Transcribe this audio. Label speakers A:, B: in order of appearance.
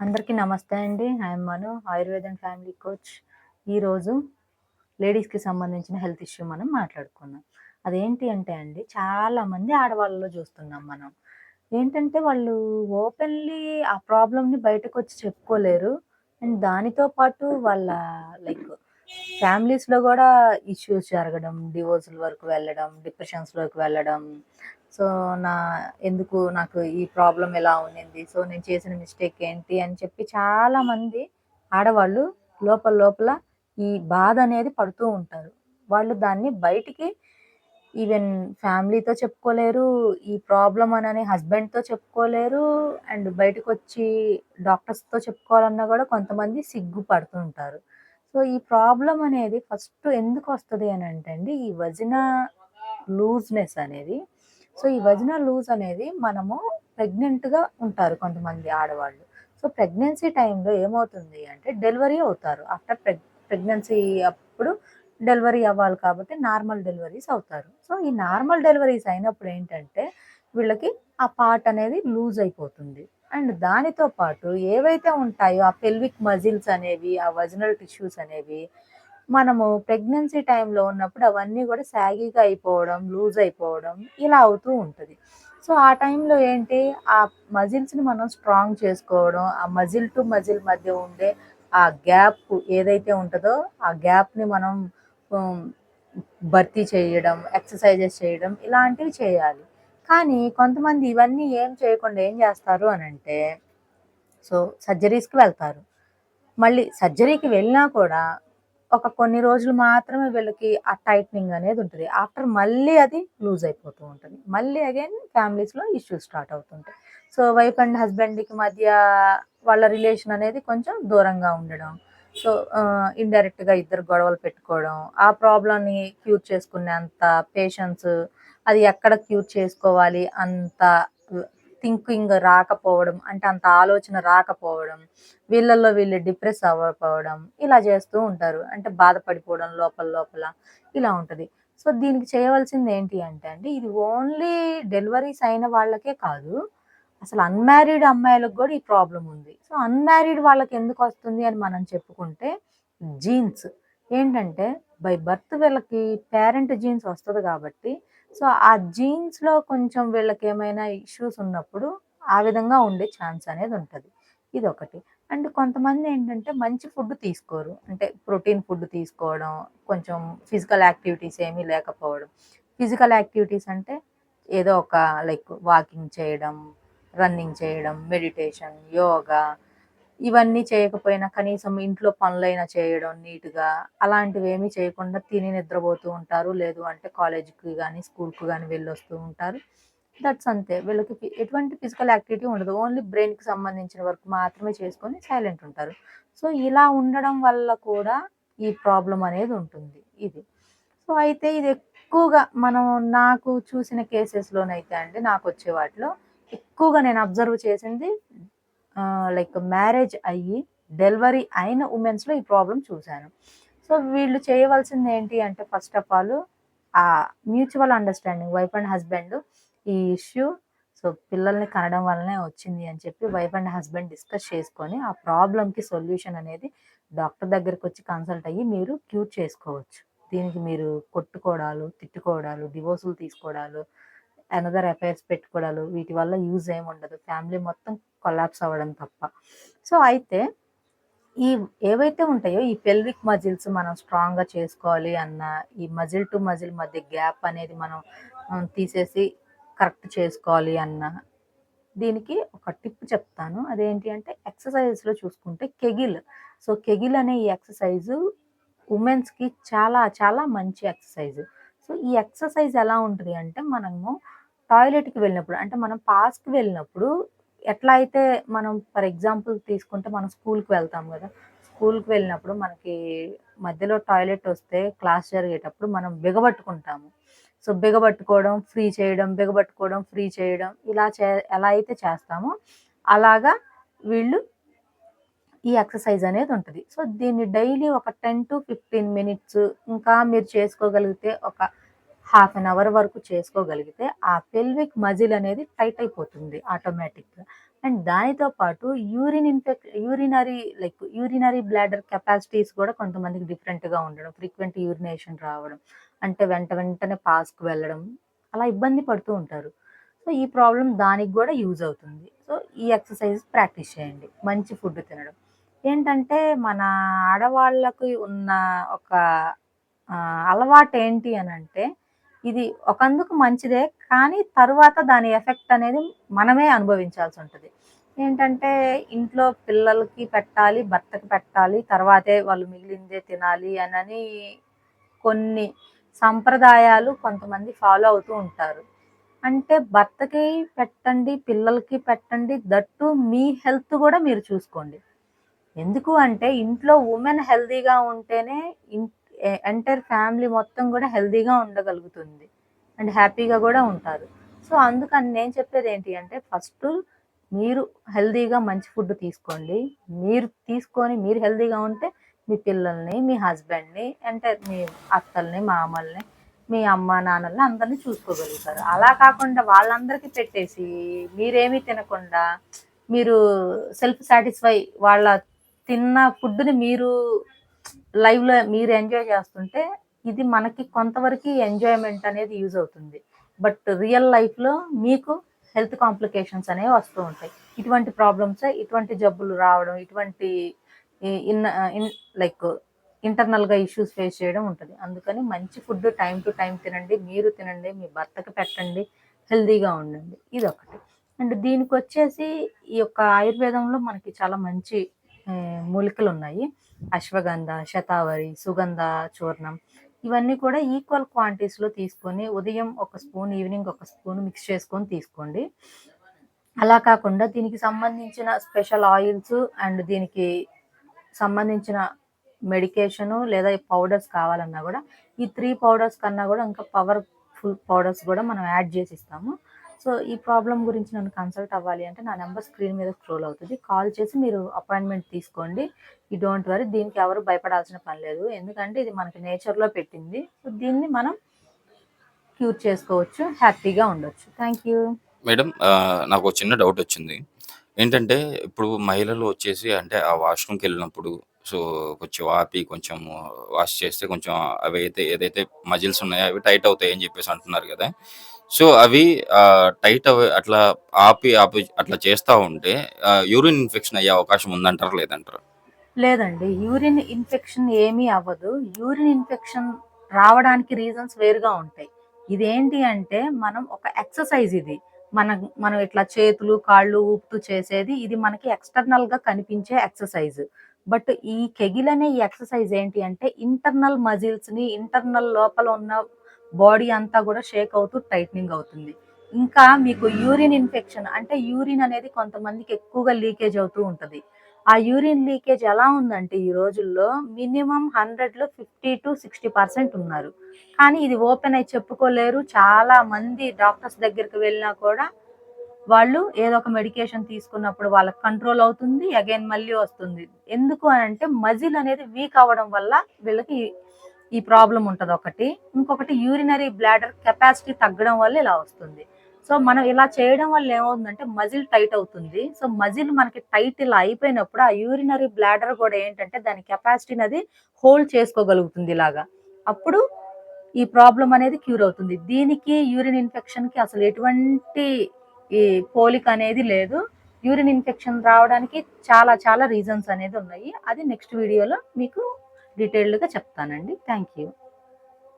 A: అందరికీ నమస్తే అండి. ఐఎమ్ మను ఆయుర్వేదం ఫ్యామిలీ కోచ్ ఈరోజు లేడీస్కి సంబంధించిన హెల్త్ ఇష్యూ మనం మాట్లాడుకుందాం. అదేంటి అంటే అండి చాలామంది ఆడవాళ్ళలో చూస్తున్నాం మనం. ఏంటంటే వాళ్ళు ఓపెన్లీ ఆ ప్రాబ్లమ్ని బయటకు వచ్చి చెప్పుకోలేరు. అండ్ దానితో పాటు వాళ్ళ లైక్ ఫ్యామిలీస్లో కూడా ఇష్యూస్ జరగడం డివోర్స్ల వరకు వెళ్ళడం డిప్రెషన్స్లోకి వెళ్ళడం. సో నా ఎందుకు నాకు ఈ ప్రాబ్లం ఎలా ఉండింది? సో నేను చేసిన మిస్టేక్ ఏంటి? అని చెప్పి చాలామంది ఆడవాళ్ళు లోపల లోపల ఈ బాధ అనేది పడుతూ ఉంటారు. వాళ్ళు దాన్ని బయటికి ఈవెన్ ఫ్యామిలీతో చెప్పుకోలేరు ఈ ప్రాబ్లం అని హస్బెండ్తో చెప్పుకోలేరు అండ్ బయటకు వచ్చి డాక్టర్స్తో చెప్పుకోవాలన్నా కూడా కొంతమంది సిగ్గుపడుతూ ఉంటారు. సో ఈ ప్రాబ్లం అనేది ఫస్ట్ ఎందుకు వస్తుంది అని అంటే అండి ఈ వజన లూజ్నెస్ అనేది. సో ఈ వజన లూజ్ అనేది మనము ప్రెగ్నెంట్గా ఉంటారు కొంతమంది ఆడవాళ్ళు. సో ప్రెగ్నెన్సీ టైంలో ఏమవుతుంది అంటే డెలివరీ అవుతారు. ఆఫ్టర్ ప్రెగ్ ప్రెగ్నెన్సీ అప్పుడు డెలివరీ అవ్వాలి కాబట్టి నార్మల్ డెలివరీస్ అవుతారు. సో ఈ నార్మల్ డెలివరీస్ అయినప్పుడు ఏంటంటే వీళ్ళకి ఆ పార్ట్ అనేది లూజ్ అయిపోతుంది. అండ్ దానితో పాటు ఏవైతే ఉంటాయో ఆ పెల్విక్ మజిల్స్ అనేవి ఆ వజనల్ టిష్యూస్ అనేవి మనము ప్రెగ్నెన్సీ టైంలో ఉన్నప్పుడు అవన్నీ కూడా సాగీగా అయిపోవడం లూజ్ అయిపోవడం ఇలా అవుతూ ఉంటుంది. సో ఆ టైంలో ఏంటి? ఆ మజిల్స్ని మనం స్ట్రాంగ్ చేసుకోవడం ఆ మజిల్ టు మజిల్ మధ్య ఉండే ఆ గ్యాప్ ఏదైతే ఉంటుందో ఆ గ్యాప్ని మనం భర్తీ చేయడం ఎక్సర్సైజెస్ చేయడం ఇలాంటివి చేయాలి. కానీ కొంతమంది ఇవన్నీ ఏం చేయకుండా ఏం చేస్తారు అని అంటే సో సర్జరీస్కి వెళ్తారు. మళ్ళీ సర్జరీకి వెళ్ళినా కూడా ఒక కొన్ని రోజులు మాత్రమే వీళ్ళకి ఆ టైట్నింగ్ అనేది ఉంటుంది. ఆఫ్టర్ మళ్ళీ అది లూజ్ అయిపోతూ ఉంటుంది. మళ్ళీ అగైన్ ఫ్యామిలీస్లో ఇష్యూస్ స్టార్ట్ అవుతుంటాయి. సో వైఫ్ అండ్ హస్బెండ్కి మధ్య వాళ్ళ రిలేషన్ అనేది కొంచెం దూరంగా ఉండడం సో ఇండైరెక్ట్గా ఇద్దరు గొడవలు పెట్టుకోవడం ఆ ప్రాబ్లమ్ని క్యూర్ చేసుకునే అంత పేషెన్స్ అది ఎక్కడ క్యూర్ చేసుకోవాలి? అంత థింకింగ్ రాకపోవడం అంటే అంత ఆలోచన రాకపోవడం వీళ్ళల్లో వీళ్ళు డిప్రెస్ అవ్వకపోవడం ఇలా చేస్తూ ఉంటారు. అంటే బాధపడిపోవడం లోపల లోపల ఇలా ఉంటుంది. సో దీనికి చేయవలసింది ఏంటి అంటే అండి ఇది ఓన్లీ డెలివరీస్ అయిన వాళ్ళకే కాదు అసలు అన్మ్యారీడ్ అమ్మాయిలకు కూడా ఈ ప్రాబ్లం ఉంది. సో అన్మ్యారీడ్ వాళ్ళకి ఎందుకు వస్తుంది అని మనం చెప్పుకుంటే జీన్స్. ఏంటంటే బై బర్త్ వీళ్ళకి పేరెంట్ జీన్స్ వస్తుంది కాబట్టి సో ఆ జీన్స్లో కొంచెం వీళ్ళకి ఏమైనా ఇష్యూస్ ఉన్నప్పుడు ఆ విధంగా ఉండే ఛాన్స్ అనేది ఉంటుంది. ఇది ఒకటి అండ్ కొంతమంది ఏంటంటే మంచి ఫుడ్ తీసుకోరు. అంటే ప్రోటీన్ ఫుడ్ తీసుకోవడం కొంచెం ఫిజికల్ యాక్టివిటీస్ ఏమీ లేకపోవడం. ఫిజికల్ యాక్టివిటీస్ అంటే ఏదో ఒక లైక్ వాకింగ్ చేయడం రన్నింగ్ చేయడం మెడిటేషన్ యోగా ఇవన్నీ చేయకపోయినా కనీసం ఇంట్లో పనులైనా చేయడం నీట్గా అలాంటివి ఏమీ చేయకుండా తిని నిద్రపోతూ ఉంటారు. లేదు అంటే కాలేజీకి కానీ స్కూల్కి కానీ వెళ్ళొస్తూ ఉంటారు. దట్స్ అంతే. వీళ్ళకి ఎటువంటి ఫిజికల్ యాక్టివిటీ ఉండదు. ఓన్లీ బ్రెయిన్కి సంబంధించిన వర్క్ మాత్రమే చేసుకొని సైలెంట్ ఉంటారు. సో ఇలా ఉండడం వల్ల కూడా ఈ ప్రాబ్లం అనేది ఉంటుంది. ఇది. సో అయితే ఇది ఎక్కువగా మనం నాకు చూసిన కేసెస్లోనైతే అండి నాకు వచ్చే వాటిలో ఎక్కువగా నేను అబ్జర్వ్ చేసింది లైక్ మ్యారేజ్ అయ్యి డెలివరీ అయిన ఉమెన్స్లో ఈ ప్రాబ్లం చూశాను. సో వీళ్ళు చేయవలసింది ఏంటి అంటే ఫస్ట్ ఆఫ్ ఆల్ ఆ mutual understanding wife and husband ఈ ఇష్యూ సో పిల్లల్ని కనడం వల్లనే వచ్చింది అని చెప్పి వైఫ్ అండ్ హస్బెండ్ డిస్కస్ చేసుకొని ఆ ప్రాబ్లంకి సొల్యూషన్ అనేది డాక్టర్ దగ్గరికి వచ్చి కన్సల్ట్ అయ్యి మీరు క్యూర్ చేసుకోవచ్చు. దీనికి మీరు కొట్టుకోవడాలు తిట్టుకోవడాలు డివోర్సులు తీసుకోవడాలు అనదర్ అఫైర్స్ పెట్టుకోవడాలు వీటి వల్ల యూజ్ ఏమి ఉండదు. ఫ్యామిలీ మొత్తం కొలాప్స్ అవ్వడం తప్ప. సో అయితే ఈ ఏవైతే ఉంటాయో ఈ పెల్విక్ మజిల్స్ మనం స్ట్రాంగ్గా చేసుకోవాలి అన్న ఈ మజిల్ టు మజిల్ మధ్య గ్యాప్ అనేది మనం తీసేసి కరెక్ట్ చేసుకోవాలి అన్న దీనికి ఒక టిప్ చెప్తాను. అదేంటి అంటే ఎక్సర్సైజెస్లో చూసుకుంటే కెగిల్ సో కెగిల్ అనే ఈ ఎక్సర్సైజు ఉమెన్స్కి చాలా చాలా మంచి ఎక్సర్సైజ్ సో ఈ ఎక్సర్సైజ్ ఎలా ఉంటుంది అంటే మనము టాయిలెట్కి వెళ్ళినప్పుడు అంటే మనం పాస్ట్కి వెళ్ళినప్పుడు ఎట్లా అయితే మనం ఫర్ ఎగ్జాంపుల్ తీసుకుంటే మనం స్కూల్కి వెళ్తాం కదా స్కూల్కి వెళ్ళినప్పుడు మనకి మధ్యలో టాయిలెట్ వస్తే క్లాస్ జరిగేటప్పుడు మనం బిగబట్టుకుంటాము. సో బిగబట్టుకోవడం ఫ్రీ చేయడం బిగబట్టుకోవడం ఫ్రీ చేయడం ఇలా చే ఎలా అయితే చేస్తామో అలాగా వీళ్ళు ఈ ఎక్సర్సైజ్ అనేది ఉంటుంది. సో దీన్ని డైలీ ఒక టెన్ టు ఫిఫ్టీన్ మినిట్స్ ఇంకా మీరు చేసుకోగలిగితే ఒక హాఫ్ అన్ అవర్ వరకు చేసుకోగలిగితే ఆ పెల్విక్ మజిల్ అనేది టైట్ అయిపోతుంది ఆటోమేటిక్గా అండ్ దానితో పాటు urine ఇన్ఫెక్ urinary like urinary bladder capacities కూడా కొంతమందికి డిఫరెంట్‌గా ఉండడం, ఫ్రీక్వెంట్ యూరినేషన్ రావడం, అంటే వెంట వెంటనే పాస్‌కి వెళ్ళడం, అలా ఇబ్బంది పడుతూ ఉంటారు. సో, ఈ ప్రాబ్లం దానికి కూడా యూజ్ అవుతుంది. సో, ఈ ఎక్సర్‌సైజ్ ప్రాక్టీస్ చేయండి. మంచి ఫుడ్ తినడం. ఏంటంటే మన ఆడవాళ్ళకి ఉన్న ఒక అలవాటు ఏంటి అని అంటే ఇది ఒకందుకు మంచిదే. కానీ తరువాత దాని ఎఫెక్ట్ అనేది మనమే అనుభవించాల్సి ఉంటుంది ఏంటంటే ఇంట్లో పిల్లలకి పెట్టాలి, భర్తకి పెట్టాలి, తర్వాతే వాళ్ళు మిగిలిందే తినాలి అనని కొన్ని సంప్రదాయాలు కొంతమంది ఫాలో అవుతూ ఉంటారు. అంటే భర్తకి పెట్టండి, పిల్లలకి పెట్టండి, దట్టు మీ హెల్త్ కూడా మీరు చూసుకోండి. ఎందుకు అంటే ఇంట్లో ఉమెన్ హెల్తీగా ఉంటేనే ఎంటైర్ ఫ్యామిలీ మొత్తం కూడా హెల్తీగా ఉండగలుగుతుంది. అండ్ హ్యాపీగా కూడా ఉంటారు. సో, అందుకని నేను చెప్పేది ఏంటి అంటే ఫస్ట్ మీరు హెల్తీగా మంచి ఫుడ్ తీసుకోండి. మీరు తీసుకొని మీరు హెల్తీగా ఉంటే మీ పిల్లల్ని, మీ హస్బెండ్‌ని, అంటే మీ అత్తల్ని, మామల్ని, మీ అమ్మ, నాన్నల్ని అందరిని చూసుకోగలుగుతారు. అలా కాకుండా వాళ్ళందరికీ పెట్టేసి మీరేమీ తినకుండా మీరు సెల్ఫ్ సాటిస్ఫై వాళ్ళ తిన్న ఫుడ్‌ని మీరు లైవ్‌లో మీరు ఎంజాయ్ చేస్తుంటే ఇది మనకి కొంతవరకు ఎంజాయ్‌మెంట్ అనేది యూజ్ అవుతుంది. బట్ రియల్ లైఫ్‌లో మీకు హెల్త్ కాంప్లికేషన్స్ అనేవి వస్తూ ఉంటాయి. ఇటువంటి ప్రాబ్లమ్స్ ఇటువంటి జబ్బులు రావడం, ఇటువంటి ఇన్ ఇన్ లైక్ ఇంటర్నల్‌గా ఇష్యూస్ ఫేస్ చేయడం ఉంటుంది అందుకని మంచి ఫుడ్ టైం టు టైం తినండి. మీరు తినండి. మీ భర్తకి పెట్టండి. హెల్తీగా ఉండండి. ఇది ఒకటి అండ్ దీనికి వచ్చేసి ఈ యొక్క ఆయుర్వేదంలో మనకి చాలా మంచి మూలికలు ఉన్నాయి అశ్వగంధ, శతావరి, సుగంధ చూర్ణం ఇవన్నీ కూడా ఈక్వల్ క్వాంటిటీస్‌లో తీసుకొని ఉదయం ఒక స్పూన్, ఈవినింగ్ ఒక స్పూన్ మిక్స్ చేసుకొని తీసుకోండి. అలా కాకుండా దీనికి సంబంధించిన స్పెషల్ ఆయిల్స్ అండ్ దీనికి సంబంధించిన మెడికేషను లేదా పౌడర్స్ కావాలన్నా కూడా ఈ త్రీ పౌడర్స్ కన్నా కూడా ఇంకా పవర్‌ఫుల్ పౌడర్స్ కూడా మనం యాడ్ చేసి ఇస్తాము. సో, ఈ ప్రాబ్లం గురించి నన్ను కన్సల్ట్ అవ్వాలి అంటే నా నెంబర్ స్క్రీన్ మీద స్క్రోల్ అవుతుంది కాల్ చేసి మీరు అపాయింట్‌మెంట్ తీసుకోండి. ఈ డోంట్ వరీ దీనికి ఎవరు భయపడాల్సిన పని లేదు. ఎందుకంటే ఇది మనకి నేచర్‌లో పెట్టింది. సో, దీన్ని మనం క్యూర్ చేసుకోవచ్చు. హ్యాపీగా ఉండొచ్చు. Thank you.
B: మేడం నాకు చిన్న డౌట్ వచ్చింది ఏంటంటే ఇప్పుడు మహిళలు వచ్చేసి అంటే ఆ వాష్రూమ్కి వెళ్ళినప్పుడు సో, కొంచెం ఆపి కొంచెం వాష్ చేస్తే కొంచెం అవి అయితే ఏదైతే మజిల్స్ ఉన్నాయో అవి టైట్ అవుతాయి అని చెప్పేసి అంటున్నారు కదా సో, అవి ఆహ్, టైట్ అవ్ అట్లా ఆపి, ఆపి అట్లా చేస్తా ఉంటే ఆహ్, యూరిన్ ఇన్ఫెక్షన్ అయ్యే అవకాశం ఉందంటారా? లేదంటారా?
A: లేదండి. యూరిన్ ఇన్ఫెక్షన్ ఏమీ అవ్వదు. యూరిన్ ఇన్ఫెక్షన్ రావడానికి రీజన్స్ వేరుగా ఉంటాయి. ఇదేంటి అంటే మనం ఒక ఎక్సర్‌సైజ్ ఇది. మన మనం ఇట్లా చేతులు, కాళ్ళు ఊపుతూ చేసేది ఇది మనకి ఎక్స్‌టర్నల్‌గా కనిపించే ఎక్సర్‌సైజ్. బట్ ఈ కెగిల్ అనే ఈ ఎక్సర్‌సైజ్ ఏంటి అంటే ఇంటర్నల్ మజిల్స్‌ని ఇంటర్నల్ లోపల ఉన్న బాడీ అంతా కూడా షేక్ అవుతూ టైట్‌నింగ్ అవుతుంది. ఇంకా మీకు యూరిన్ ఇన్ఫెక్షన్ అంటే యూరిన్ అనేది కొంతమందికి ఎక్కువగా లీకేజ్ అవుతూ ఉంటుంది ఆ యూరిన్ లీకేజ్ ఎలా ఉందంటే ఈ రోజుల్లో మినిమమ్ 100లో 50-60% ఉన్నారు. కానీ ఇది ఓపెన్ అయి చెప్పుకోలేరు. చాలా మంది డాక్టర్స్ దగ్గరికి వెళ్ళినా కూడా వాళ్ళు ఏదో ఒక మెడికేషన్ తీసుకున్నప్పుడు వాళ్ళకి కంట్రోల్ అవుతుంది. అగైన్ మళ్ళీ వస్తుంది. ఎందుకు అంటే మజిల్ అనేది వీక్ అవ్వడం వల్ల వీళ్ళకి ఈ ప్రాబ్లం ఉంటుంది ఒకటి ఇంకొకటి యూరినరీ బ్లాడర్ కెపాసిటీ తగ్గడం వల్ల ఇలా వస్తుంది. సో, మనం ఇలా చేయడం వల్ల ఏమవుతుందంటే మజిల్ టైట్ అవుతుంది. సో, మజిల్ మనకి టైట్ ఇలా అయిపోయినప్పుడు ఆ యూరినరీ బ్లాడర్ కూడా ఏంటంటే దాని కెపాసిటీని అది హోల్డ్ చేసుకోగలుగుతుంది ఇలాగా. అప్పుడు ఈ ప్రాబ్లం అనేది క్యూర్ అవుతుంది. దీనికి యూరిన్ ఇన్ఫెక్షన్‌కి అసలు ఎటువంటి ఈ పోలిక అనేది లేదు. యూరిన్ ఇన్ఫెక్షన్ రావడానికి చాలా చాలా రీజన్స్ అనేది ఉన్నాయి. అది నెక్స్ట్ వీడియోలో మీకు డీటెయిల్డ్‌గా చెప్తానండి. Thank you.